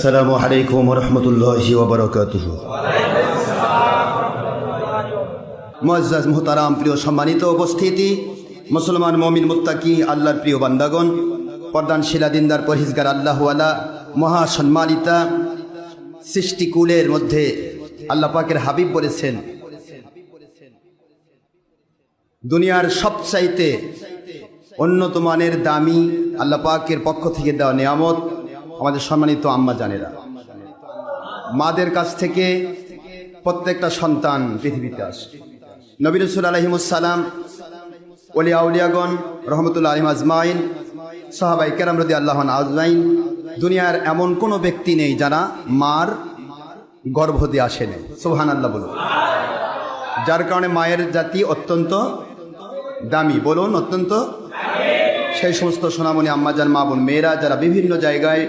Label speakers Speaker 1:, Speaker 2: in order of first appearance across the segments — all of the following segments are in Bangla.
Speaker 1: আসসালামু আলাইকুম রহমতুল্লাহ ওবরকাতুহ। মজ্জাজ মোহতারাম, প্রিয় সম্মানিত উপস্থিতি, মুসলমান মমিন মুত্তাকি, আল্লাহর প্রিয় বান্দাগণ প্রধান শিলাদিনদার পরহিজগার আল্লাহওয়ালা, মহা সম্মানিতা সৃষ্টিকুলের মধ্যে আল্লাহ পাকের হাবিব বলেছেন, দুনিয়ার সবচাইতে উন্নত মানের দামি আল্লাহ পাকের পক্ষ থেকে দেওয়া নিয়ামত আমাদের সম্মানিত আম্মা জানেরা। মাদের কাছ থেকে প্রত্যেকটা সন্তান পৃথিবীতে আসে। নবী রসুল আলহিমুসালাম ওলিয়া রহমতুল্লাহ আলিম আজমাইন সাহাবাই কেরাম রদি আল্লাহন আজমাইন, দুনিয়ার এমন কোনো ব্যক্তি নেই যারা মার গর্ভ দিয়ে আসেনি। সোহান আল্লাহ বলুন। যার কারণে মায়ের জাতি অত্যন্ত দামি। বলুন, অত্যন্ত সেই সমস্ত সোনামণি আম্মাজান, মা বোন, মেয়েরা যারা বিভিন্ন জায়গায়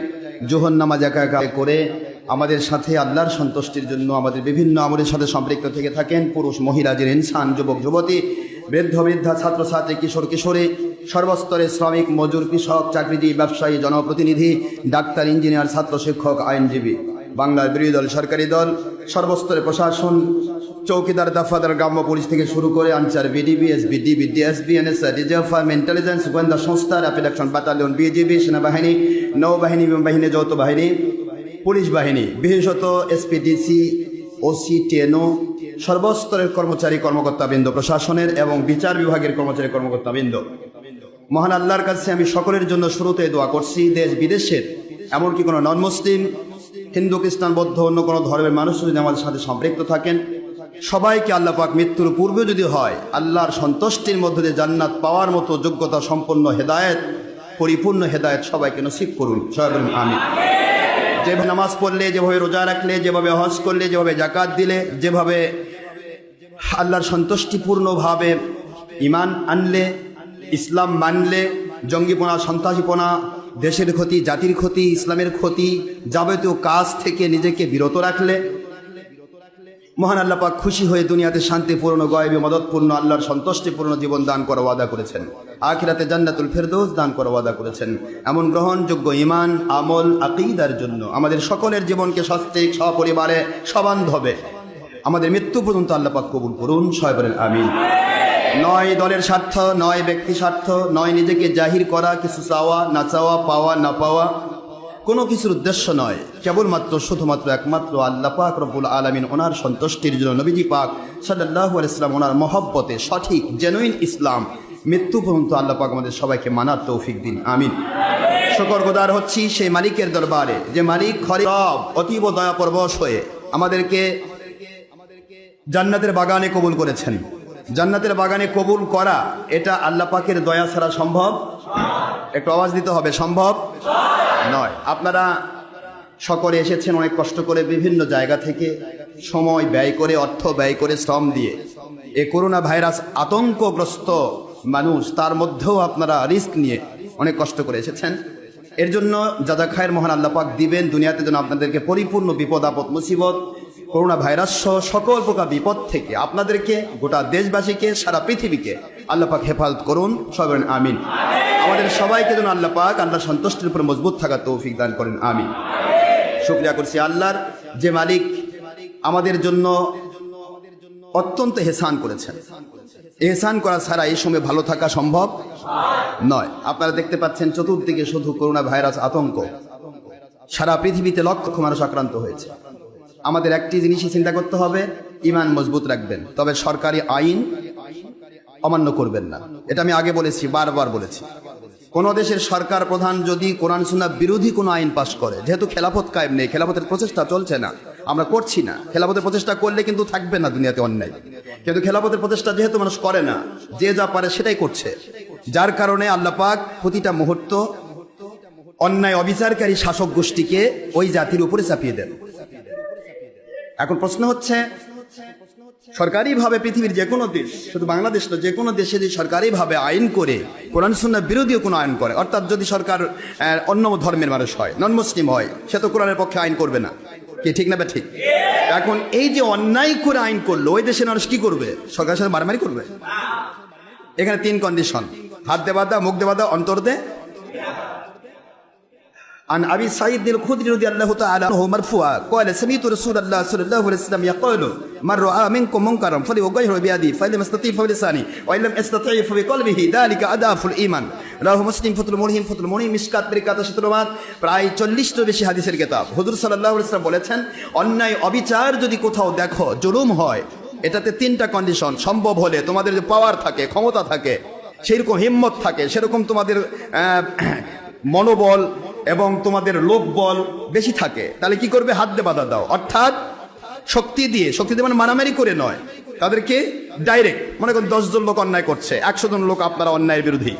Speaker 1: জোহর নামাজ একা একা করে আমাদের সাথে আল্লাহর সন্তুষ্টির জন্য আমাদের বিভিন্ন আমলের সাথে সম্পৃক্ত থেকে থাকেন পুরুষ মহিলাদের ইনসান, যুবক, যুবতী, বৃদ্ধ, বৃদ্ধা ছাত্রছাত্রী কিশোর, কিশোরী সর্বস্তরে শ্রমিক, মজুর, কৃষক, চাকরিজীবী, ব্যবসায়ী, জনপ্রতিনিধি, ডাক্তার, ইঞ্জিনিয়ার, ছাত্র, শিক্ষক, আইনজীবী, বাংলার বিরোধী দল, সরকারি দল সর্বস্তরে প্রশাসন চৌকিদার দফাদার গ্রাম্য পুলিশ থেকে শুরু করে Ansar BDB, SB, DB, DSB NSR reserve firm, intelligence, গোয়েন্দা সংস্থা, র্যাপিড অ্যাকশন বাটালিয়ন বিজিবি, সেনাবাহিনী, নৌবাহিনী বাহিনী যৌথ বাহিনী পুলিশ বাহিনী, বিশেষত এসপিডিসি ওসি টেনো সর্বস্তরের কর্মচারী, কর্মকর্তাবৃন্দ, প্রশাসনের এবং বিচার বিভাগের কর্মচারী, কর্মকর্তাবৃন্দ। মহান আল্লাহর কাছে আমি সকলের জন্য শুরুতে দোয়া করছি, দেশ বিদেশের এমনকি কোনো নন মুসলিম হিন্দু, খ্রিস্টান, বৌদ্ধ, অন্য কোনো ধর্মের মানুষ যদি আমাদের সাথে সম্পৃক্ত থাকেন সবাইকে আল্লাপাক মৃত্যুর পূর্বে যদি হয়, আল্লাহর সন্তুষ্টির মধ্যে দিয়ে জান্নাত পাওয়ার মতো যোগ্যতা, সম্পন্ন হেদায়েত, পরিপূর্ণ হেদায়েত সবাইকে নসিব করুন। সবাই বলুন আমি যেভাবে নামাজ পড়লে, যেভাবে রোজা রাখলে, যেভাবে হজ করলে, যেভাবে জাকাত দিলে, যেভাবে আল্লাহর সন্তুষ্টিপূর্ণভাবে ইমান আনলে, ইসলাম মানলে, জঙ্গিপনা, সন্ত্রাসীপনা, দেশের ক্ষতি, জাতির ক্ষতি, ইসলামের ক্ষতি যাবতীয় কাজ থেকে নিজেকে বিরত রাখলে মহান আল্লাহ পাক খুশি হয়ে দুনিয়াতে শান্তিপূর্ণ গয়েবী মদতপূর্ণ আল্লাহর সন্তুষ্টিপূর্ণ জীবন দান করা ওয়াদা করেছেন। আখিরাতে জান্নাতুল ফেরদৌস দান করা ওয়াদা করেছেন। এমন গ্রহণযোগ্য ইমান আমল, আকিদার জন্য আমাদের সকলের জীবনকে সস্তিক সপরিবারে, সবান্ধবে। আমাদের মৃত্যু পর্যন্ত আল্লাহ পাক কবুল করুন বলেন আমিন। নয় দলের স্বার্থ, নয় ব্যক্তি স্বার্থ, নয় নিজেকে জাহির করা, কিছু চাওয়া, না চাওয়া, পাওয়া, না পাওয়া কোনো কিছুর উদ্দেশ্য নয়, কেবলমাত্র শুধুমাত্র একমাত্র আল্লাহ পাক রব্বুল আলমিন ওনার সন্তুষ্টির জন্য নবীজি পাক সাল্লাহ ইসলাম ওনার মহব্বতে সঠিক জেনুইন ইসলাম, মৃত্যু পর্যন্ত আল্লাহ পাক আমাদের সবাইকে মানার তৌফিক দিন, আমিন। শকর গোদার হচ্ছি সেই মালিকের দরবারে, যে মালিক খরে রব অতীব দয়া পরবশ হয়ে আমাদেরকে জান্নাতের বাগানে কবুল করেছেন। জান্নাতের বাগানে কবুল করা, এটা আল্লাহ পাকের দয়া ছাড়া সম্ভব? একটু আওয়াজ দিতে হবে, সম্ভব? নয়। আপনারা সকলে এসেছেন অনেক কষ্ট করে বিভিন্ন জায়গা থেকে, সময় ব্যয় করে, অর্থ ব্যয় করে, শ্রম দিয়ে। এ করোনা ভাইরাস আতঙ্কগ্রস্ত মানুষ, তার মধ্যেও আপনারা রিস্ক নিয়ে অনেক কষ্ট করে এসেছেন। এর জন্য যাজা খায়ের মহান আল্লাহ পাক দিবেন দুনিয়াতে যেন আপনাদেরকে পরিপূর্ণ বিপদ, আপদ, মুসিবত করোনা ভাইরাস সহ সকল প্রকার বিপদ থেকে আপনাদেরকে গোটা দেশবাসীকে, সারা পৃথিবীকে আল্লাহ পাক হেফাজত করুন। সবাই আমিন। আমাদের সবাইকে যেন আল্লাহ পাক আল্লাহ সন্তুষ্টির উপরে মজবুত থাকার তৌফিক দান করেন। আমিন। শুক্রিয়া করছি আল্লাহর। যে মালিক আমাদের জন্য অত্যন্ত হেসান করেছেন। এহসান করা ছাড়া এই সময় ভালো থাকা সম্ভব নয়। আপনারা দেখতে পাচ্ছেন চতুর্দিকে শুধু করোনা ভাইরাস আতঙ্ক। সারা পৃথিবীতে লক্ষ মানুষ আক্রান্ত হয়েছে। আমাদের একটি জিনিসই চিন্তা করতে হবে, ইমান মজবুত রাখবেন। তবে সরকারি আইন অমান্য করবেন না। এটা আমি আগে বলেছি, বারবার বলেছি। কোন দেশের সরকার প্রধান যদি কোরআন সুন্না বিরোধী কোনো আইন পাশ করে, যেহেতু খেলাফত কায়েম নেই, খেলাফতের প্রচেষ্টা চলছে না, আমরা করছি না। খেলাফতের প্রচেষ্টা করলে কিন্তু থাকবে না দুনিয়াতে অন্যায়। কিন্তু খেলাফতের প্রচেষ্টা যেহেতু মানুষ করে না, যে যা পারে সেটাই করছে। যার কারণে আল্লাহ পাক প্রতিটা মুহূর্ত অন্যায় অবিচারকারী শাসক গোষ্ঠীকে ওই জাতির উপরে চাপিয়ে দেন। এখন প্রশ্ন হচ্ছে, সরকারিভাবে পৃথিবীর যে কোনো দেশ, শুধু বাংলাদেশ না যে কোনো দেশে যদি সরকারিভাবে আইন করে, কোরআন সুন্না বিরোধীও কোনো আইন করে, অর্থাৎ যদি সরকার অন্য ধর্মের মানুষ হয় নন মুসলিম হয়, সে তো কোরআনের পক্ষে আইন করবে না। কি ঠিক না ঠিক এখন এই যে অন্যায় করে আইন করল, ওই দেশের মানুষ কি করবে? সরকারের সাথে মারামারি করবে? এখানে তিন কন্ডিশন হাত দেবাদা মুখ দে বাদা অন্তর দে عن ابي سعيد الخدري رضي الله تعالى عنه مرفوعا قال سمعت رسول الله صلى الله عليه وسلم يقول من راى منكم منكرا فليغيره بيده فان لم يستطيع فبلسانه وان لم يستطيع فبقلبه ذلك اضعف الايمان রাহ মুসলিম ফতুল মরহিম ফতুল মরহিম মিসকাত তরিকাত শতরমাত প্রায় চল্লিশটা বেশি হাদিসের কিতাব হুজুর সাল্লাহ ইসলাম বলেছেন অন্যায় অবিচার যদি কোথাও দেখো জুলুম হয় এটাতে তিনটা কন্ডিশন সম্ভব হলে তোমাদের যে পাওয়ার থাকে ক্ষমতা থাকে সেরকম হিম্মত থাকে সেরকম তোমাদের আহ, মনোবল এবং তোমাদের লোক বল বেশি থাকে, তাহলে কি করবে? হাত দিয়ে বাধা দাও। অর্থাৎ শক্তি দিয়ে শক্তি দিয়ে মানে মারামারি করে নয়। তাদেরকে ডাইরেক্ট মনে করেন দশজন লোক অন্যায় করছে, একশো জন লোক আপনারা অন্যায়ের বিরোধী।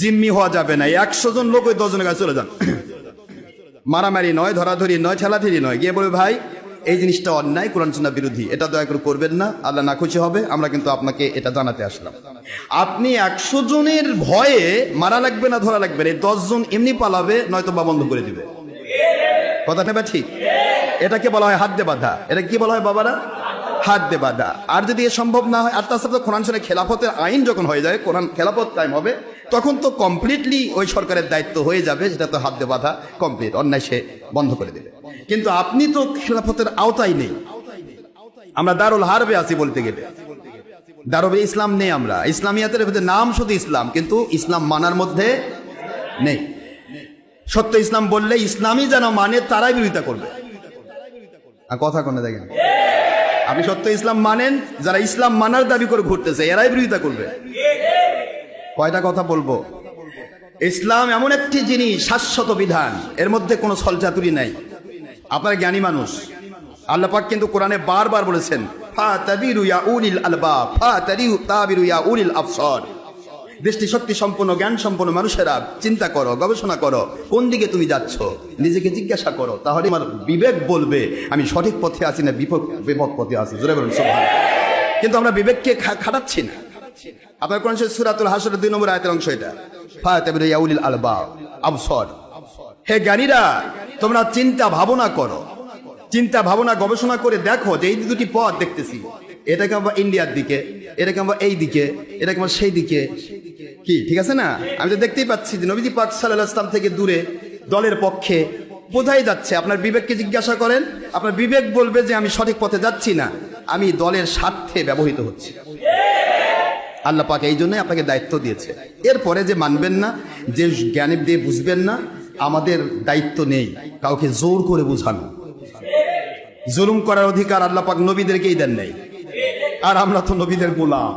Speaker 1: জিম্মি হওয়া যাবে না একশো জন লোক ওই দশজনের কাছে চলে যান। মারামারি নয়, ধরাধরি নয়, ঠেলাঠেলি নয়। গিয়ে বলবে, ভাই এই জিনিসটা অন্যায়, কোরআন সুন্নাহ বিরোধী। এটা দয়া করে করবেন না। আল্লাহ না খুশি হবে, আমরা কিন্তু আপনাকে এটা জানাতে আসলাম। আপনি একশো জনের ভয়ে মারা লাগবে না, ধরা লাগবে এই দশজন এমনি পালাবে, নয়তো বা বন্ধ করে দিবে। কথা ঠিক এটাকে বলা হয় হাত দে বাধা। এটা কি বলা হয় বাবারা? হাত দে বাধা। আর যদি এ সম্ভব না হয়, আর তার সাথে কোরআন খেলাফতের আইন যখন হয়ে যায়, কোরআন খেলাফত কায়েম হবে তখন তো কমপ্লিটলি ওই সরকারের দায়িত্ব হয়ে যাবে, সেটা তো হাত বাধা কমপ্লিট অন্যায় সে বন্ধ করে দেবে। কিন্তু আপনি তো খেলাফতের আওতায় নেই। আমরা দারুল হারবে আছি বলতে গেলে। দারবে ইসলাম নেই আমরা। ইসলামিয়াতের ভিতরে নাম শুধু ইসলাম, কিন্তু ইসলাম মানার মধ্যে নেই। সত্য ইসলাম বললে ইসলামই যেন মানে তারাই বিরোধিতা করবে। আর কথা কোনে দেখেন? আপনি সত্য ইসলাম মানেন, যারা ইসলাম মানার দাবি করে ঘুরতেছে, এরাই বিরোধিতা করবে। কয়টা কথা বলব? ইসলাম এমন একটি জিনিস, শাশ্বত বিধান। এর মধ্যে কোনো ছলচাতুরি নাই। আপনার জ্ঞানী মানুষ। আল্লাহ পাক কিন্তু কোরআনে বারবার বলেছেন ফা তাবিরু ইয়া উলিল আলবাব ফা তারিউ তাবিরু ইয়া উলিল আফসর দৃষ্টি শক্তি সম্পন্ন, জ্ঞান সম্পন্ন মানুষেরা চিন্তা করো, গবেষণা করো, কোন দিকে তুমি যাচ্ছ? নিজেকে জিজ্ঞাসা করো, তাহলে আমার বিবেক বলবে, আমি সঠিক পথে আছি না বিপদ বিপদ পথে আছি। কিন্তু আমরা বিবেককে খাটাচ্ছি না। আপনার কোন সুরাতুল হাসরের দুই নম্বর আয়তের অংশ এটা। ইয়াউলিল আলবা আবসর। হে জ্ঞানীরা, তোমরা চিন্তা ভাবনা করো। চিন্তা ভাবনা গবেষণা করে দেখো যে এই দুটি পথ দেখতেছি। এটাকে আমরা ইন্ডিয়ার দিকে এটাকে আমরা এই দিকে এটাকে আমরা সেই দিকে। কি, ঠিক আছে না? আমি তো দেখতেই পাচ্ছি যে নবীজি পাক সাল্লাহ থেকে দূরে দলের পক্ষে বোঝাই যাচ্ছে, আপনার বিবেককে জিজ্ঞাসা করেন, আপনার বিবেক বলবে যে আমি সঠিক পথে যাচ্ছি না, আমি দলের স্বার্থে ব্যবহৃত হচ্ছি। আল্লাহ পাক এই জন্যই আপনাকে দায়িত্ব দিয়েছে। এরপরে যে মানবেন না, যে জ্ঞানী দিয়ে বুঝবেন না, আমাদের দায়িত্ব নেই। কাউকে জোর করে বুঝানো। জুলুম করার অধিকার আল্লাহ পাক নবীদেরকেই দেন নেই। আর আমরা তো নবীদের গোলাম।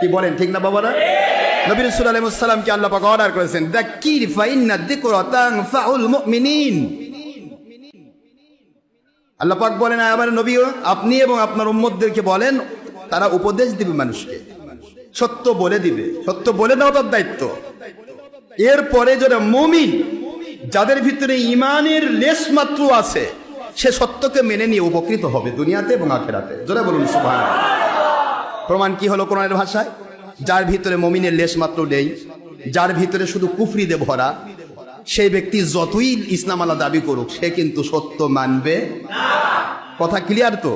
Speaker 1: কি বলেন, ঠিক না বাবারা? নবী রাসূল আলাইহিস সালামকে আল্লাহ পাক অর্ডার করেছেন? তানফাউল মুমিনিন। আল্লাহ পাক বলেন আমার নবী আপনি এবং আপনার উম্মতদেরকে বলেন, তারা উপদেশ দিবে মানুষকে। সত্য বলে দিবে। সত্য বলে দেওয়া তার দায়িত্ব। এরপরে যারা মুমিন, যাদের ভিতরে ইমানের লেশ মাত্র আছে, সে সত্যকে মেনে নিয়ে উপকৃত হবে দুনিয়াতে এবং আখেরাতে। যারা বলুন সুবহান প্রমাণ কি হলো কোরআনের ভাষায়? যার ভিতরে মমিনের লেশ মাত্র নেই, যার ভিতরে শুধু কুফরিদে ভরা, সেই ব্যক্তি যতই ইসলাম আলা দাবি করুক, সে কিন্তু সত্য মানবে। কথা ক্লিয়ার তো?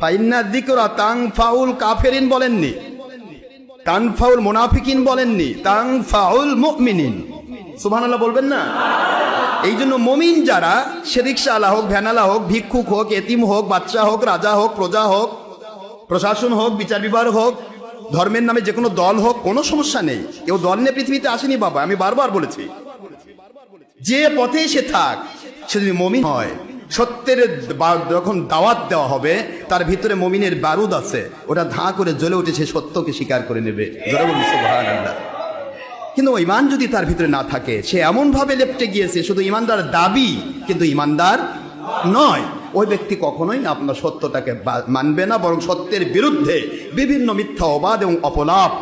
Speaker 1: ফাইন্না দিকরা তাং ফাউল কাফেরিন বলেননি। তাং ফাউল মোনাফিকিন বলেননি তাং ফাউল মুমিনিন। সুবহানাল্লাহ বলবেন না? এই জন্য মমিন যারা, সে রিক্সাওয়ালা হোক ভ্যানালা হোক, ভিক্ষুক হোক, এতিম হোক বাচ্চা হোক, রাজা হোক, প্রজা হোক, প্রশাসন হোক, বিচার বিভাগ হোক, ধর্মের নামে যে কোনো দল হোক, কোনো সমস্যা নেই। কেউ দল নিয়ে পৃথিবীতে আসেনি বাবা, আমি বারবার বলেছি। যে পথে সে থাক, সে যদি মমিন হয় সত্যের যখন দাওয়াত দেওয়া হবে, তার ভিতরে মমিনের বারুদ আছে। ওটা ধাঁ করে জ্বলে উঠে সে সত্যকে স্বীকার করে নেবে। কিন্তু ইমান যদি তার ভিতরে না থাকে, সে এমন ভাবে লেপটে গিয়েছে, শুধু ইমানদার দাবি, কিন্তু ইমানদার নয়। ওই ব্যক্তি কখনোই আপনার সত্যটাকে মানবে না, বরং সত্যের বিরুদ্ধে বিভিন্ন মিথ্যা অবাদ এবং অপলাপ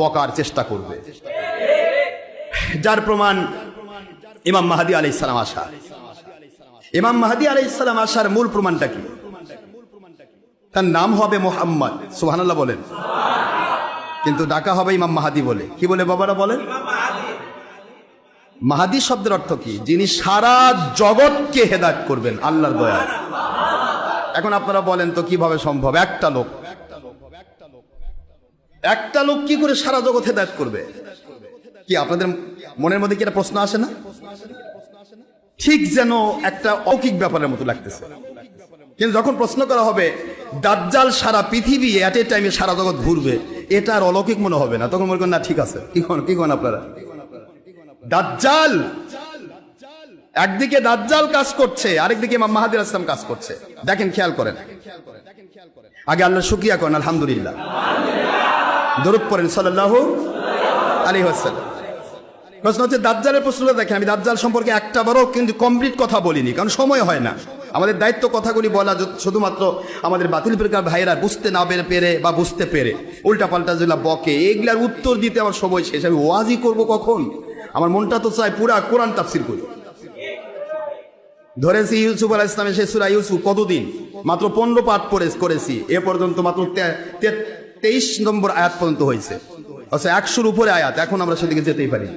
Speaker 1: বকার চেষ্টা করবে। যার প্রমাণ ইমাম মাহাদি আলাই ইসলাম আসা। ইমাম মাহাদি আলাই ইসলাম আসার মূল প্রমাণটা কি? তার নাম হবে মোহাম্মদ, সুবহানাল্লাহ বলেন। কিন্তু ডাকা হবে ইমাম মাহাদি বলে। কি বলে বাবারা বলেন? মাহাদি শব্দের অর্থ কি? যিনি সারা জগৎকে হেদায়ত করবেন, আল্লাহর দয়া। এখন আপনারা বলেন তো কীভাবে সম্ভব? একটা লোক। একটা লোক কি করে সারা জগৎ হেদায়ত করবে? কি আপনাদের মনের মধ্যে কি একটা প্রশ্ন আসে না? ঠিক যেন একটা অলৌকিক ব্যাপারের মতো লাগতেছে। কিন্তু যখন প্রশ্ন করা হবে, দাজ্জাল সারা পৃথিবী অ্যাট এ টাইমে সারা জগৎ ঘুরবে এটা আর অলৌকিক মনে হবে না। তখন মনে করেন, না, ঠিক আছে। কি কি কোন আপনারা? দাজ্জাল! একদিকে দাজ্জাল কাজ করছে, আরেকদিকে ইমাম মাহাদির আসলাম কাজ করছে। দেখেন, খেয়াল করেন। আগে আল্লাহ শুক্রিয়া করেন, আলহামদুলিল্লাহ। দরুদ পড়েন সাল্লাল্লাহু আলাইহি ওয়াসাল্লাম। প্রশ্ন হচ্ছে, দাজ্জালের প্রশ্নটা দেখেন, আমি দাজ্জাল সম্পর্কে একটা বারও কিন্তু কমপ্লিট কথা বলিনি, কারণ সময় হয় না। আমাদের দায়িত্ব কথাগুলি বলা শুধুমাত্র আমাদের বাতিল প্রকার ভাইয়েরা বুঝতে না পেরে পেরে বা বুঝতে পেরে। উল্টা পাল্টা যেগুলা বকে, এগুলার উত্তর দিতে আমার সময় শেষ। আমি ওয়াজি করব কখন? আমার মনটা তো চায় পুরা কোরআন তাফসির করি। ধরেছি ইউসুফ আলাহ ইসলামের সুরা ইউসুফ কতদিন? মাত্র পনেরো পাঠ পড়ে করেছি। এ পর্যন্ত মাত্র তেইশ নম্বর আয়াত পর্যন্ত হয়েছে। আচ্ছা একশোর উপরে আয়াত, এখন আমরা সেদিকে যেতেই পারি।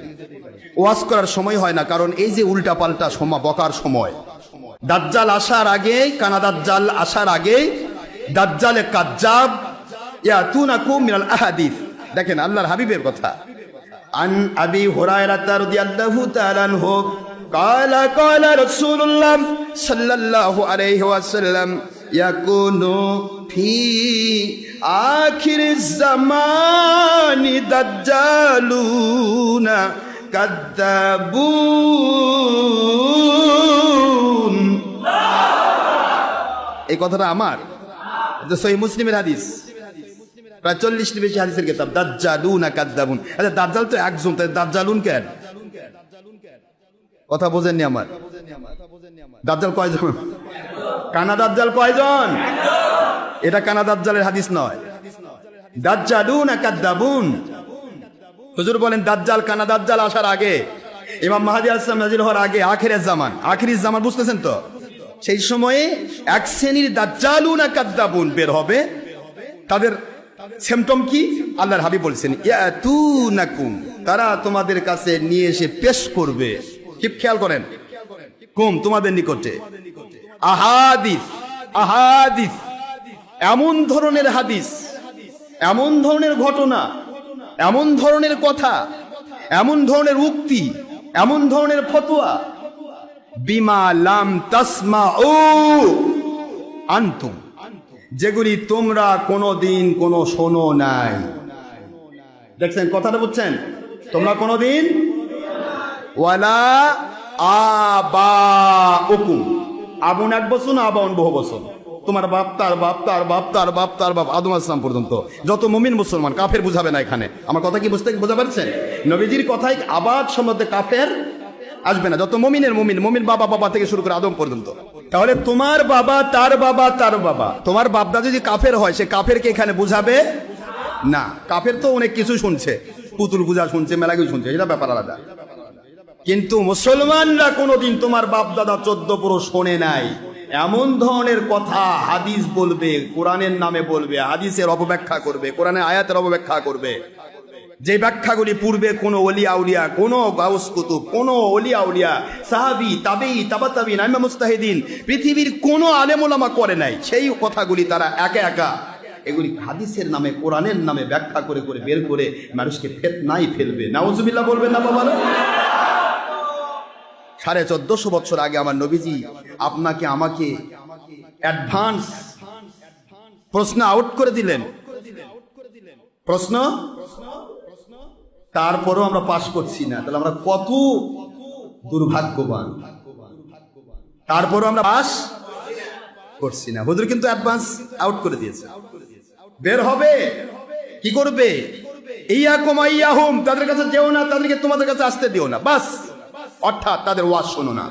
Speaker 1: ওয়াজ করার সময় হয় না কারণ এই যে উল্টা পাল্টা সময় বকার সময় দাজ্জাল আসার আগে কানা দাজ্জাল আসার আগে দাজ্জালে কাজ্জাব ইয়াতুনাকুম মিনাল আহাদিস দেখেন আল্লাহর হাবিবের কথা عن أبي هريرة رضي الله تعالى عنه قال قال رسول الله صلى الله عليه وسلم يكون في آخر الزمان دجالون কাদ্দাবুন এই কথাটা আমার? সহি মুসলিমের হাদিস। প্রায় চল্লিশটি বেশি হাদিসের কেতাব। দাজ্জালুন আর কাদ্দাবুন। আচ্ছা দাজ্জাল তো একজন তাই দাজ্জালুন কেন? কথা বোঝেননি আমার। দাজ্জাল কয়জন? কানা দাজ্জাল কয়জন? এটা কানা দাজ্জালের হাদিস নয়। দাজ্জালুন আর কাদ্দাবুন। হুজুর বলেন, দাজ্জাল কানা, দাজ্জাল আসার আগে, ইমাম মাহাদি আসলাম নাজির হওয়ার আগে, আখিরের জামান আখিরের জামান বুঝতেছেন তো? সেই সময়ে এক শ্রেণির দাজ্জালুন কাদ্দাবুন বের হবে। তাদের সিমটম কি? আল্লাহর হাবি বলছেন, ইয়াতুনাকুম তারা তোমাদের কাছে নিয়ে এসে পেশ করবে। কি খেয়াল করেন? কুম, তোমাদের নিকটে। আহাদিস আহাদিস, এমন ধরনের হাদিস, এমন ধরনের ঘটনা এমন ধরনের কথা, এমন ধরনের উক্তি, এমন ধরনের ফতোয়া। বিমা লাম তাসমা ও আন্তুম, যেগুলি তোমরা কোনো দিন কোনো শোনো নাই। দেখছেন, কথাটা বুঝছেন? তোমরা কোনো দিন ওয়ালা আবা উকুম আবুন এক বছর না আবাউন বহু বছর? তোমার বাপ, তার বাপ তার বাপ তার বাপ তার বাপ, আদম আসলাম পর্যন্ত। যত মুমিন মুসলমান, কাফের বুঝাবে না এখানে। আমার কথা কি বুঝতে বোঝা পারছেন? নবীজির কথাই আবাদ সম্বন্ধে কাফের আসবে না। যত মমিনের মমিন মমিন বাবা বাবা থেকে শুরু করে আদম পর্যন্ত। তাহলে তোমার বাবা, তার বাবা তার বাবা, তোমার বাপদা যদি কাফের হয়, সে কাফেরকে এখানে বুঝাবে? না। কাফের তো অনেক কিছু শুনছে। পুতুল পূজা শুনছে, মেলা কিছু শুনছে, এটা ব্যাপার আলাদা। কিন্তু মুসলমানরা কোনোদিন তোমার বাপ দাদা চোদ্দ পুরো শোনে নাই। এমন ধরনের কথা হাদিস বলবে, কোরআনের নামে বলবে, হাদিসের অপব্যাখ্যা করবে কোরআনের আয়াতের অপব্যাখ্যা করবে। যে ব্যাখ্যাগুলি পূর্বে কোনো অলিয়া উলিয়া কোনো গাউস কুতুব, কোনো অলিয়া উলিয়া সাহাবি তাবেই তাবাতাবি নাইমা মুস্তাহিদিন, পৃথিবীর কোনো আলেমোলামা করে নাই, সেই কথাগুলি তারা একা একা এগুলি হাদিসের নামে, কোরআনের নামে ব্যাখ্যা করে করে বের করে মানুষকে ফেতনাই ফেলবে। নাউজুবিল্লাহ বলবেন না বাবা সাড়ে চোদ্দশো বছর আগে আমার নবীজি আপনাকে, আমাকে অ্যাডভান্স প্রশ্ন আউট করে দিলেন। প্রশ্ন? তারপরও আমরা পাশ করছি না। তাহলে আমরা কত দুর্ভাগ্যবান। তারপরও আমরা পাস করছি না। হুজুর কিন্তু অ্যাডভান্স আউট করে দিয়েছে। বের হবে? কি করবে? ইয়া কমাইয়া হুম তাদের কাছে যেও না, তাদেরকে তোমাদের কাছে আসতে দিও না। বাস। অর্থাৎ তাদের ওয়াজ শোনো না।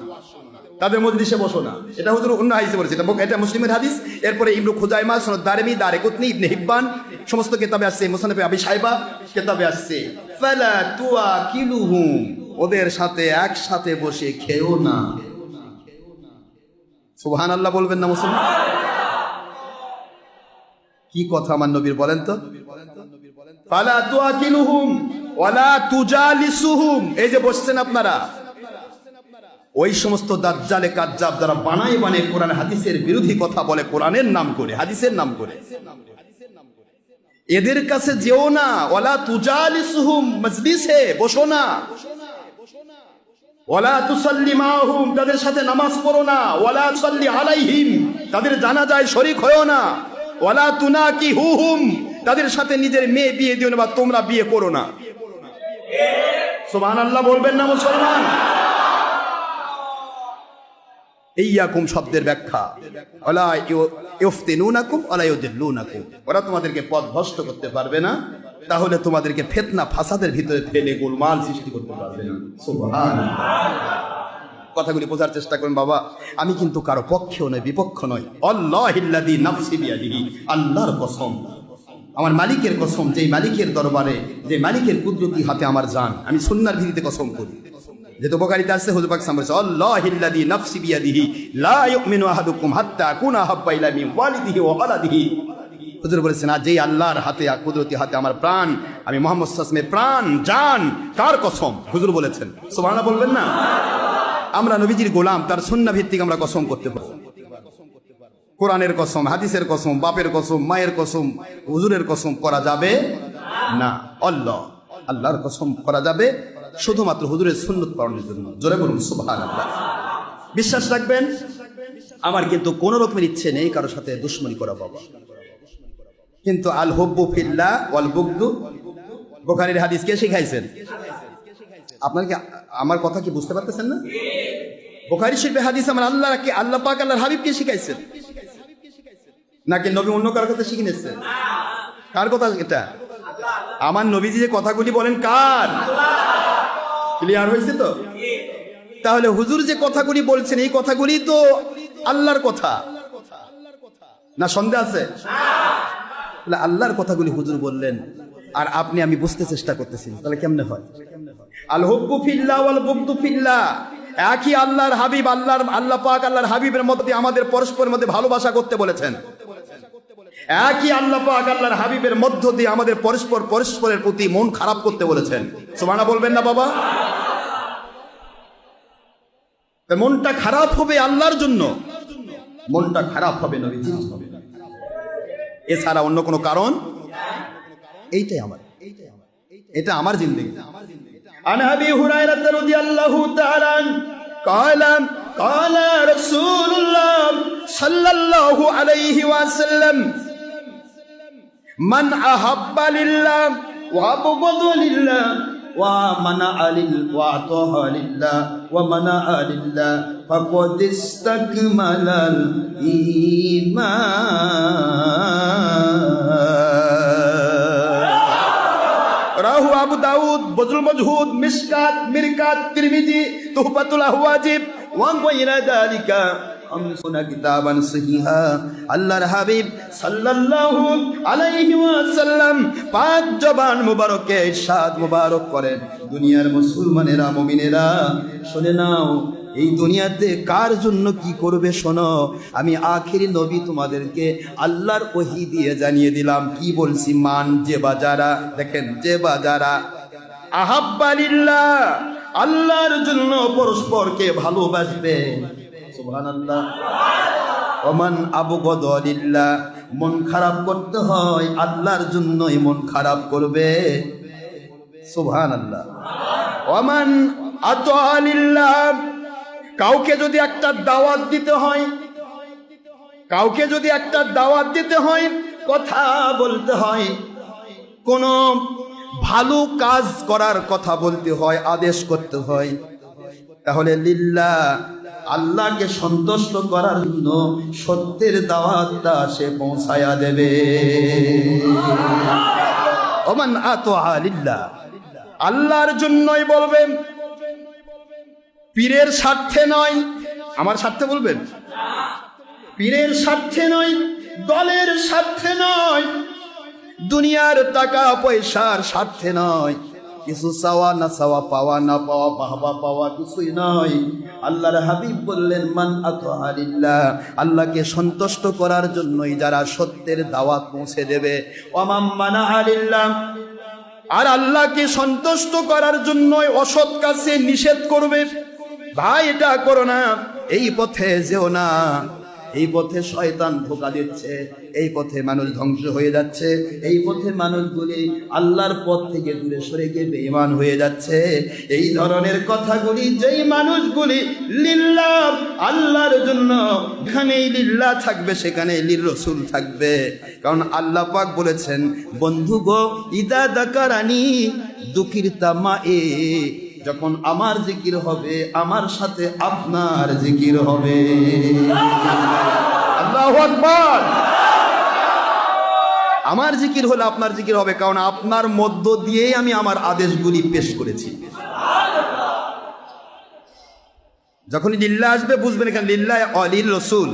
Speaker 1: তাদের মজলিসে বসো না। এটা হুজুর অন্য হাদিসে বলেছে। এটা এটা মুসলিমের হাদিস। এরপরে ইবনু খুজাইমা, সনদ দারেমি, দারে কুতনি, ইবনে হিব্বান, সমস্ত কিতাবে আসছে। মুসানফে আবি সাহেবা কিতাবে আসছে। ফালা তুয়া কিলুহুম ওদের সাথে একসাথে বসে খেও না। সুবহানাল্লাহ বলবেন না মুসলমান? কি কথা আমার নবীর বলেন তো? ফালা তুয়া কিলুহুম ওয়ালা তুজালিসুহুম। এই যে বসছেন আপনারা। ওই সমস্ত দাজ্জালে কাজ্জাব যারা বানায় বানায় কোরআন, হাদিসের বিরোধী কথা বলে, কোরআনের নাম করে, হাদিসের নাম করে। এদের কাছে যেও না ওলা তুজালিসুহুম, মজলিসে বসো না। ওয়ালা তুসাল্লি মাহুম তাদের সাথে নামাজ পড়ো না। ওয়ালা তুসাল্লি আলাইহিম, তাদের জানাজায় শরীক হয়েও না। ওয়ালা তুনাকি হুহুম তাদের সাথে নিজের মেয়ে বিয়ে দিও না বা তোমরা বিয়ে করো না। সুবহানাল্লাহ বলবেন না মুসলমান? ইয়াকুম শব্দের ব্যাখ্যা। ওলা ইফতিনুনাকুম, ওলা ইউদিল্লুনাকুম। ওরা তোমাদেরকে পথ ভ্রষ্ট করতে পারবে না, তাহলে তোমাদেরকে ফেতনা ফাসাদের ভিতরে ফেলে গোলমাল সৃষ্টি করতে পারবে না। কথাগুলি বোঝার চেষ্টা করুন, বাবা। আমি কিন্তু কারও পক্ষেও নয় বিপক্ষ নয় আল্লাহিল্লাদি নাফসি বিয়াদিহি, আল্লাহর কসম। আমার মালিকের কসম, যেই মালিকের দরবারে, যে মালিকের কুদরতি হাতে আমার জান, আমি সুন্নার ভিত্তিতে কসম করি। যেহেতু বকারিতে আসছে হুজুর পাক সামনে আল্লাহিল্লাদি নাফসি বিয়াদিহি, লা ইউমিনু আহাদুকুম হাত্তা কুনা হাব্বা ইলা মিন ওয়ালিদিহি ওয়া ওয়ালাদিহি। হুজুর বলেছেন, আর যেই আল্লাহর হাতে কুদরতি হাতে আমার প্রাণ, আমি মোহাম্মদ সাসমের প্রাণ, জান, কার কসম? হুজুর বলেছেন, সুবহানাল্লাহ বলবেন না? আমরা নবীজির গোলাম, তার সুন্না ভিত্তিক আমরা কসম করতে পারব। কোরআনের কসম, হাদিসের কসম, বাপের কসম, মায়ের কসম, হুজুরের কসম করা যাবে না। আল্লাহ, আল্লাহর কসম করা যাবে শুধুমাত্র হুজুরের সুন্নত পালনের জন্য। জোরে বলুন আল্লাহ বিশ্বাস রাখবেন, আমার কিন্তু কোনো রকমের ইচ্ছে নেই কারোর সাথে দুশ্মনী করা, বাবা। কিন্তু আল হব্বু ফিল্লা ওয়াল বোখারির হাদিস কে শিখাইছেন? আপনার কি, আমার কথা কি বুঝতে পারতেছেন না? বোখারি শিল্পে হাদিস আমার আল্লাহ কি আল্লাহ পাক আল্লাহর হাবিবকে শিখাইছেন? নাকি নবী অন্য কারোর কথা শিখে নিচ্ছেন কার কথা এটা? আমার নবীজি যে কথাগুলি বলেন কার? ক্লিয়ার হয়েছে তো? তাহলে হুজুর যে কথাগুলি বলছেন, এই কথাগুলি তো আল্লাহর কথা। না, সন্দেহ আছে? আল্লাহর কথাগুলি হুজুর বললেন, আর আপনি, আমি বুঝতে চেষ্টা করতেছি। তাহলে কেমনে হয়? আল হব্বু ফিল্লা ফিল্লা একই আল্লাহর হাবিব, আল্লাহর, আল্লাহ পাক আল্লাহর হাবিবের মধ্যে, আমাদের পরস্পরের মধ্যে ভালোবাসা করতে বলেছেন। একই আল্লাহ পাক আল্লাহর হাবিবের মধ্য দিয়ে আমাদের পরস্পর পরস্পরের প্রতি মন খারাপ করতে বলেছেন সুবহানা বলবেন না বাবা তা মনটা খারাপ হবে আল্লাহর জন্য মনটা খারাপ হবে নবীজি হবে এছাড়া অন্য কোনো কারণ এইটাই আমার এটা আমার জিন্দগি عن ابي هريره رضي الله تعالى عنه قال قال رسول الله صلى الله عليه وسلم মান আহাব্বা লিল্লাহ ওয়া আবগাদা লিল্লাহ ওয়া মানা আলিল ওয়া আতাহা লিল্লাহ ওয়া মানা আলিল্লাহ ফাকাদ ইসতাকমালাল ঈমান। রাহু আবু দাউদ, বজরুল মজহুদ, মিশকাত, মিরকাত, তিরমিজি, তুহফাতুল আহওয়াজিব, ওয়া গায়রা যালিকা খামসুনা কিতাবান করেন। দুনিয়ার মুসলমানেরা, মুমিনেরা, শুনে নাও, এই দুনিয়াতে কার জন্য কি করবে শোনো? আমি আখেরি নবী তোমাদেরকে আল্লাহর ওহি দিয়ে জানিয়ে দিলাম। কি বলছি? মান যে বাজারা দেখেন, যে বাজারা আহাব্বালিল্লাহ, আল্লাহর জন্য পরস্পরকে ভালোবাসবে। সুবহানাল্লাহ। ওমান আবগদলিল্লাহ মন খারাপ করতে হয়, আল্লাহর জন্যই মন খারাপ করবে। সুবহানাল্লাহ। ওমান আতআলিল্লাহ কাউকে যদি একটা দাওয়াত দিতে হয়, কাউকে যদি একটা দাওয়াত দিতে হয়, কথা বলতে হয়, কোন ভালো কাজ করার কথা বলতে হয়, আদেশ করতে হয়, তাহলে লিল্লা আল্লাহকে সন্তুষ্ট করার জন্য সত্যের দাওয়াতটা সে পৌঁছায়া দেবে। ওমান আতো লিল্লা আল্লাহর জন্যই বলবেন, পীরের স্বার্থে নয়। আমার স্বার্থে বলবেন? পীরের স্বার্থে নয়, দলের স্বার্থে নয়, দুনিয়ার টাকা পয়সার স্বার্থে নয়। কিছু চাওয়া না চাওয়া, পাওয়া না পাওয়া বাহবা পাওয়া কিছুই নয় আল্লাহর হাবিব বললেন, মান আতহারিল্লাহ আল্লাহকে সন্তুষ্ট করার জন্যই যারা সত্যের দাওয়াত পৌঁছে দেবে। ওমাম মানা আর আল্লাহকে সন্তুষ্ট করার জন্য অসৎ কাছে নিষেধ করবে। ভাই, এটা করো না। এই পথে যেও না। এই পথে শয়তান ধোকা দিচ্ছে, এই পথে মানুষ ধ্বংস হয়ে যাচ্ছে, এই পথে মানুষগুলি আল্লাহর পথ থেকে দূরে সরে গিয়ে বেঈমান হয়ে যাচ্ছে। এই ধরনের কথাগুলি যেই মানুষগুলি লিল্লাহ আল্লাহর জন্য এখানেই লিল্লাহ থাকবে সেখানে লির রসুল থাকবে। কারণ আল্লাহ পাক বলেছেন, বন্ধু গো, ইদা দাকারানি দুঃখীর তামা এ যখন আমার জিকির হবে, আমার সাথে আপনার জিকির হবে। আল্লাহ আমার জিকির হলে আপনার জিকির হবে, কারণ আপনার মধ্য দিয়েই আমি আমার আদেশগুলি পেশ করেছি। যখন লিল্লা আসবে, বুঝবেন এখানে লিল্লা অলিল রসুল।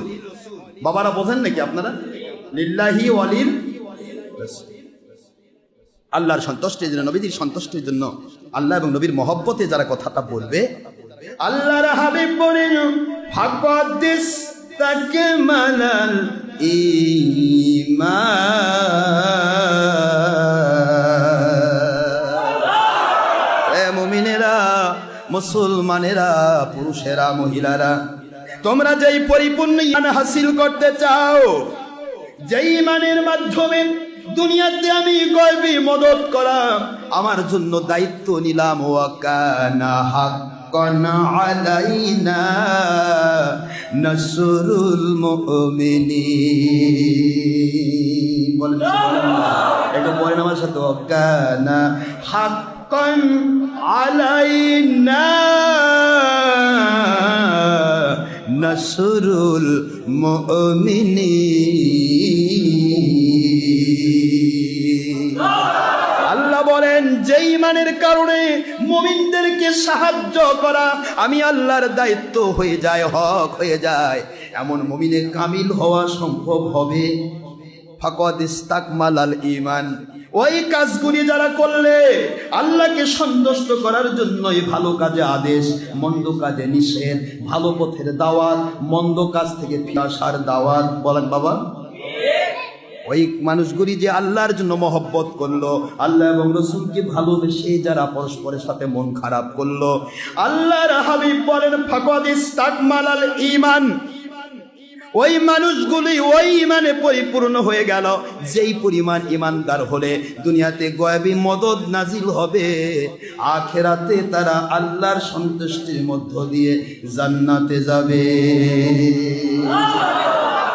Speaker 1: বাবারা বোঝেন নাকি আপনারা? লিল্লাহি অলিল রসুল। আল্লাহর সন্তুষ্টির জন্য, নবীজির সন্তুষ্টির জন্য, আল্লাহ এবং নবীর মহব্বতে যারা কথাটা বলবে, আল্লাহর হাবিব বলেন ফাকাদিস তাকে এ মুমিনেরা, মুসলমানেরা, পুরুষেরা, মহিলারা, তোমরা যেই পরিপূর্ণ ইমান হাসিল করতে চাও, যেই ইমানের মাধ্যমে দুনিয়াতে আমি গর্বী মদত করা আমার জন্য দায়িত্ব নিলাম, ও কানা হাক্কান আলাইনা নাসরুল মুমিনিন। বলেন সাথে আলাইনা নাসরুল মুমিনিন। আল্লাহ বলেন, যেই ইমানের কারণে মুমিনদেরকে সাহায্য করা, আমি আল্লাহর দায়িত্ব হয়ে যায়, হক হয়ে যায়। এমন মুমিনে কামিল হওয়া সম্ভব হবে? ফাকদ ইস্তাকমাল আল ইমান ওই কাজগুলি যারা করলে, আল্লাহকে সন্তুষ্ট করার জন্যই ভালো কাজে আদেশ, মন্দ কাজে নিষেধ, ভালো পথের দাওয়াত, মন্দ কাজ থেকে আসার দাওয়াত। বলেন বাবা। ওই মানুষগুলি যে আল্লাহর জন্য মহব্বত করল, আল্লাহ এবং রসুলকে ভালোবেসে যারা পরস্পরের সাথে মন খারাপ করল। আল্লাহর হাবিব বলেন, ফাকদ ইমান ওই মানুষগুলি ওই ইমানে পরিপূর্ণ হয়ে গেল। যেই পরিমাণ ইমানদার হলে দুনিয়াতে গয়াবি মদত নাজিল হবে। আখেরাতে তারা আল্লাহর সন্তুষ্টির মধ্য দিয়ে জান্নাতে যাবে।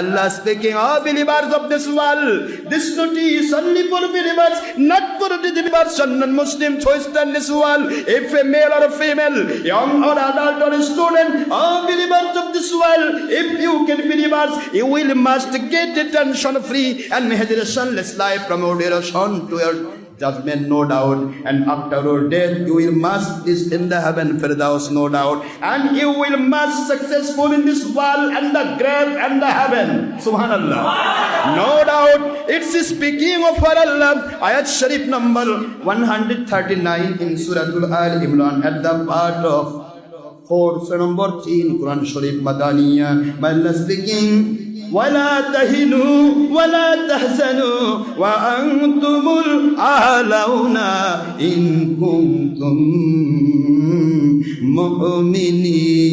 Speaker 1: Allah speaking, all believers of this world, this notice is only for believers, not for the believers, non-Muslims who in this world. If a male or a female, young or adult or a student, all believers of this world, if you can believers, you will must get the tension free and have a life from your relation to your judgment, no doubt. And after your death, you will must is in the heaven, Firdaus, no doubt. And you will must successful in this world and the grave and the heaven. Subhanallah. No doubt. It's speaking of Allah. Ayat Sharif number 139 in Suratul Al Imran at the part of 4, Surah number 3 Quran Sharif Madaniya. Allah speaking. ولا تهنوا ولا تحزنوا وأنتم الأعلون إن كنتم مؤمنين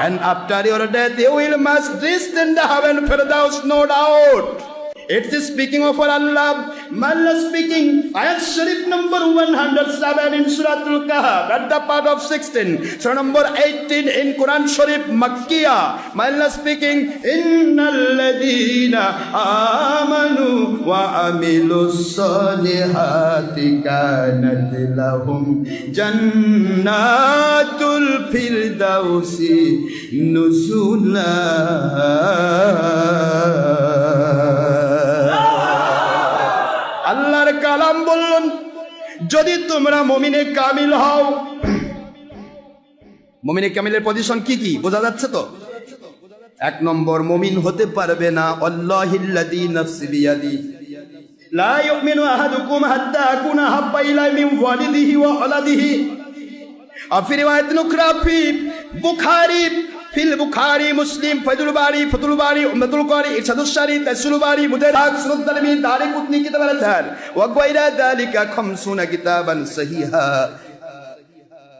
Speaker 1: And after your death, you will must rest in the heaven Firdaus, no doubt. It's speaking of Allah. Allah speaking. Ayat Sharif number 107 in Surah Al-Kahf at the part of 16. Surah number 18 in Quran Sharif Makkiyah. Allah speaking. Inna alladhina amanu wa amilu salihati kanat lahum jannatul firdausi nuzula যদি তোমরা মমিনে কামিল হও। মমিনে কামিলের পজিশন কি কি? বোঝা যাচ্ছে তো? এক নম্বর মমিন হতে পারবে না। অল্লাহিল্লাদি নফসি বিয়াদি। লা ইউমিনু আহাদুকুম হাত্তা আকুনা হাব্বা ইলাইহি মিন ওয়ালিদিহি ওয়া আলাদিহি। আফি রিওয়ায়াতিন উখরা ফি বুখারী بخاري في البخاري مسلم فيدل الباري فتل الباري أمة القاري إرشاد الشاري تسل الباري مدرك سنة الترمذي داري قطني كتاب الأثار وغير ذلك خمسون كتابا صحيحا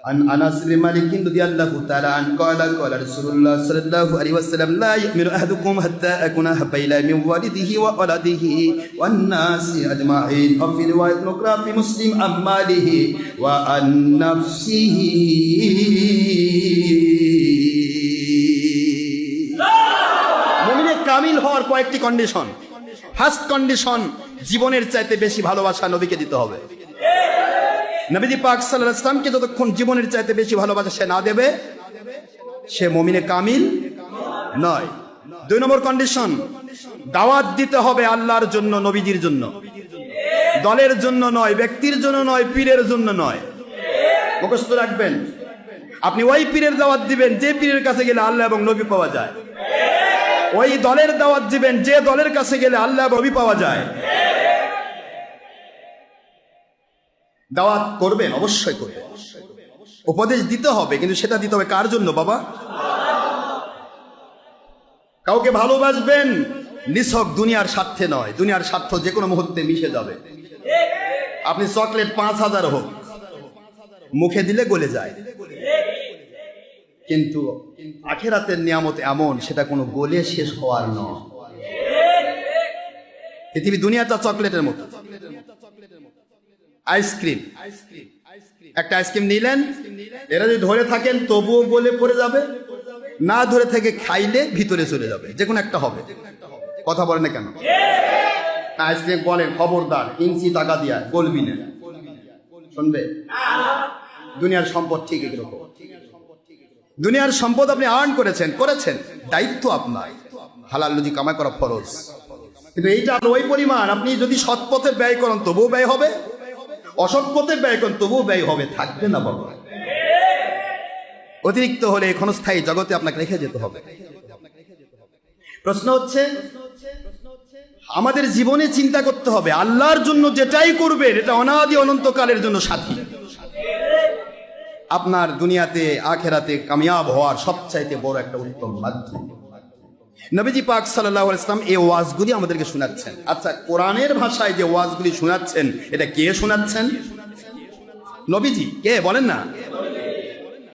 Speaker 1: عن انس بن مالك رضي الله تعالى عنه قال قال رسول الله صلى الله عليه وسلم لا يؤمن احدكم حتى اكون احب اليه من والده وولده والناس اجمعين وفي روايه اخرى في مسلم عن ماله وعن نفسه কয়েকটি কন্ডিশন ফার্স্ট কন্ডিশন জীবনের চাইতে বেশি ভালোবাসা নবীকে দিতে হবে। নবীজি পাক সাল্লাল্লাহু আলাইহি সাল্লামকে যতক্ষণ জীবনের চাইতে বেশি ভালোবাসা সে না দেবে, সে মমিনে কামিল নয়। দুই নম্বর কন্ডিশন দাওয়াত দিতে হবে আল্লাহর জন্য, নবীজির জন্য। দলের জন্য নয়, ব্যক্তির জন্য নয়, পীরের জন্য নয়। মুখস্থ রাখবেন। আপনি ওই পীরের দাওয়াত দিবেন, যে পীরের কাছে গেলে আল্লাহ এবং নবী পাওয়া যায়। ওই দলের দাওয়াত দিবেন, যে দলের কাছে গেলে আল্লাহ নবী পাওয়া যায়। দাওয়াত করবেন, অবশ্যই করবেন। উপদেশ দিতে হবে, কিন্তু সেটা দিতে হবে কার জন্য, বাবা? কাউকে ভালোবাসবেন, নিছক দুনিয়ার স্বার্থে নয়। দুনিয়ার স্বার্থ যে কোনো মুহূর্তে মিশে যাবে। আপনি চকলেট পাঁচ হাজার হোক, মুখে দিলে গলে যায়। কিন্তু আখেরাতের নিয়ামত এমন, সেটা কোনো গোলে শেষ হওয়ার নয়। পৃথিবী দুনিয়াটা চকলেটের মতো। আইসক্রিম। একটা আইসক্রিম নিলেন, এরা যদি ধরে থাকেন, তবুও গলে পড়ে যাবে। না ধরে থেকে খাইলে ভিতরে চলে যাবে। যে কোনো একটা হবে। কথা বলেন না কেন? আইসক্রিম বলেন, খবরদার, ইঞ্চি টাকা দিয়া গলবি না শুনবে? দুনিয়ার সম্পদ ঠিক এরকম দুনিয়ার সম্পদ আপনি আর্ন করেছেন করেছেন, দায়িত্ব আপনার। হালাল রুজি কামাই করা ফরজ। কিন্তু এইটা ওই পরিমাণ, আপনি যদি সৎ পথে ব্যয় করেন, তবুও ব্যয় হবে। অসৎ পথে ব্যয় করেন, তবুও ব্যয় হবে। থাকবে না বাবা। অতিরিক্ত হলে ক্ষণস্থায়ী জগতে আপনাকে রেখে যেতে হবে। প্রশ্ন হচ্ছে, আমাদের জীবনে চিন্তা করতে হবে, আল্লাহর জন্য যেটাই করবেন, এটা অনাদি অনন্তকালের জন্য সাথী। আপনার দুনিয়াতে, আখেরাতে কামিয়াব হওয়ার সবচাইতে বড় একটা উত্তম মাধ্যম। নবীজি পাক সাল্লাহ ইসলাম এই ওয়াজগুলি আমাদেরকে শোনাচ্ছেন। আচ্ছা কোরআনের ভাষায় যে ওয়াজগুলি শোনাচ্ছেন, এটা কে শোনাচ্ছেন? নবীজি, কে? বলেন না।